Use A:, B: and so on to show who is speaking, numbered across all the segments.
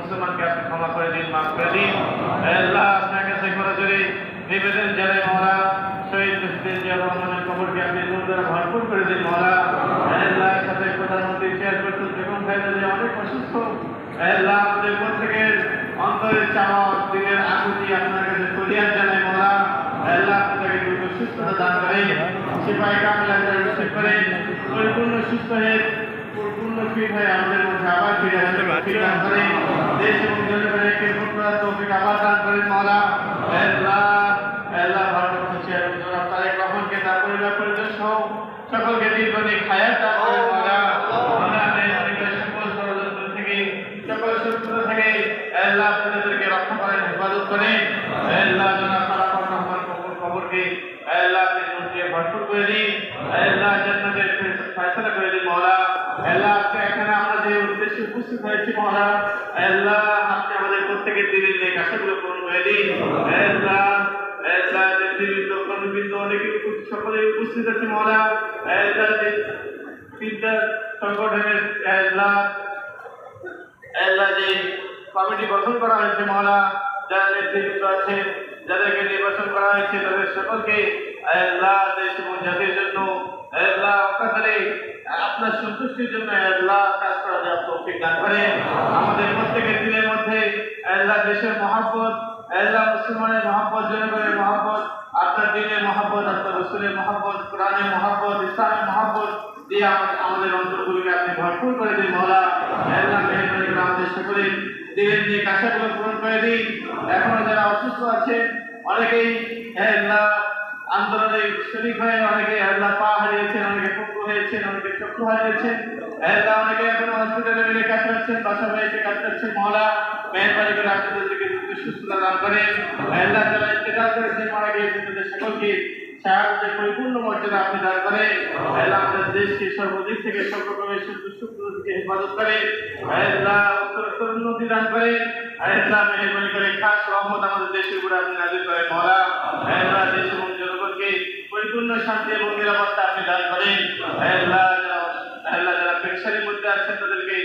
A: মুসলমানকে আপনি ক্ষমা করে দিন, মাফ করে দিন। আপনার কাছে করে নিবেদন জানাই আল্লাহ আমাদের পরিপূর্ণ সুস্থ হয়ে, পরিপূর্ণ ফিট হয়ে আমাদের মধ্যে আবার ফিরে আসতে ফিট দান করে দেশ এবং জনগণের খেদমত করার তৌফিক আবার দান করেন মৌলা আল্লাহ আল্লাহ ভারতবর্ষে এবং জনাব তারেক রহমানকে তার পরিবার পরিজন সহ সকলকে দীর্ঘদিন খায়াত দান করেন মৌলা মৌলা মেহরবানি সকল ষড়যন্ত্র থেকে সকল শত্রুতা থেকে আল্লাহ আপনাদেরকে রক্ষা করেন হেফাজত করেন। আল্লাহ জনাব তারেক রহমান কবর কবরকে আল্লাহ আপনি নূর দিয়ে ভরপুর করে দিন। আল্লাহ জান্নাতের ফয়সালা করে দিন মৌলা আল্লাহ আজকে এখানে আমরা যে উদ্দেশ্যে উপস্থিত হয়েছি মৌলা আল্লাহ আপনি আমাদের প্রত্যেকের দিনের নেক আশাগুলো পূরণ করে দিন। আল্লাহ মৌলা যে বিদ্যা সংগঠনের যে কমিটি গঠন করা হয়েছে মহলা যারা নেতৃবৃন্দ আছে, যাদেরকে নির্বাচন করা হয়েছে, তাদের সকলকে আল্লাহ দেশ এবং জাতির জন্য আল্লাহ অকাতরে আপনার সন্তুষ্টির জন্য আল্লাহ কাজ করা যাওয়ার দান করে। আমাদের প্রত্যেকের দিনের মধ্যে আল্লাহ দেশের মহাব্বত আল্লাহ মুসলমানের মহাব্বত, জনগণের মহাব্বত, আপনার দিনের মহাব্বত, আপনার রসুলের মহাব্বত, কোরআনের মহাব্বত, ইসলামের মহাব্বত দিয়ে আমাদের আমাদের অন্তরগুলিকে আপনি ভরপুর করে দিন মহলা আল্লাহ মেহরবানি করে আমাদের সকলে। দিনের যে কাশাগুলো পূরণ করে দিন। এখনও যারা অসুস্থ আছে অনেকেই আল্লাহ আন্দোলনে শরিক হয়ে অনেকে আল্লাহ পা হারিয়েছেন, অনেকে পঙ্গু হয়েছেন, অনেকে চক্ষু হারিয়েছেন। আল্লাহ অনেকে এখনও হসপিটালে মিলে কাজ করছেন বাসা বাড়িতে কাজ করছেন মহলা মেহরবানি করে আপনাদেরকে দ্রুত সুস্থতা দান করেন। আল্লাহ যারা ইন্তেকাল করেছেন, মারা গিয়েছেন তাদের সকলকে। সাহায্যের পরিপূর্ণ মর্যাদা আপনি দান করে আল্লাহ আমাদের দেশকে সর্বদিক থেকে সর্বক্রমের সুখ থেকে হেফাজত করে আল্লাহ উত্তর উন্নতি দান করে আল্লাহ মেহরবানি করে খাস রহমত আমাদের দেশের উপরে আপনি নাজির করেন, মহলা। আল্লাহ দেশ এবং জনগণকে পরিপূর্ণ শান্তি এবং নিরাপত্তা আপনি দান করেন। আল্লাহ যারা পেশারির মধ্যে আছেন তাদেরকে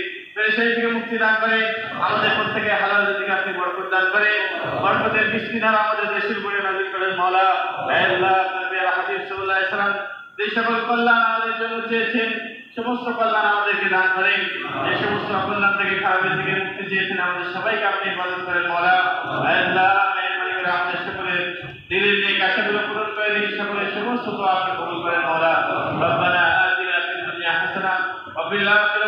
A: মুক্তি দান করে, আমাদের প্রত্যেকে হালাল থেকে আপনি বরকত দান করে। বরকতের বৃষ্টি দ্বারা আমাদের দেশের উপরে নাজির করেন মহলা আল্লাহ হাবিব সাল্লাল্লাহু আলাইহি যে সকল কল্যাণ আমাদের জন্য চেয়েছেন, সমস্ত কল্যাণ আমাদেরকে দান করেন। যে সমস্ত অকল্যাণ থেকে খারাপের থেকে মুক্তি চেয়েছেন, আমাদের সবাইকে আপনি ইবাদত করেন মৌলা আল্লাহ। আমাদের সকলের দিলের নেক আশাগুলো পূরণ করে দিন। সকলের সমস্ত দোয়া আপনি কবুল করেন মৌলা রব্বানা আতিনা ফিদ দুনিয়া হাসানা ওয়া ফিল আখিরাতি